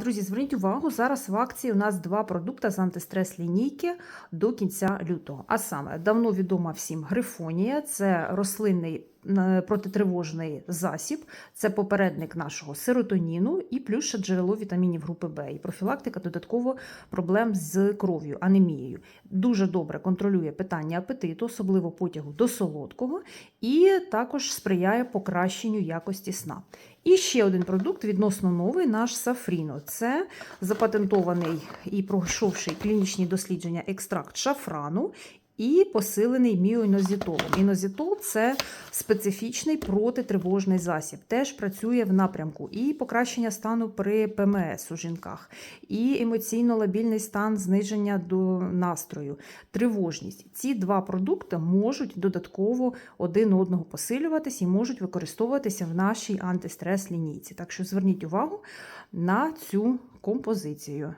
Друзі, зверніть увагу, зараз в акції у нас два продукти з антистрес лінійки до кінця лютого. А саме давно відома всім грифонія, це рослинний протитривожний засіб, це попередник нашого серотоніну і плюс ще джерело вітамінів групи Б і профілактика додатково проблем з кров'ю, анемією. Дуже добре контролює питання апетиту, особливо потягу до солодкого, і також сприяє покращенню якості сна. І ще один продукт відносно новий наш Сафріно. Це запатентований і пройшовший клінічні дослідження екстракт шафрану. І посилений міонозітолом. Інозітол це специфічний протитривожний засіб. Теж працює в напрямку і покращення стану при ПМС у жінках, і емоційно-лабільний стан зниження до настрою, тривожність. Ці два продукти можуть додатково один одного посилюватись і можуть використовуватися в нашій антистрес лінійці. Так що зверніть увагу на цю композицію.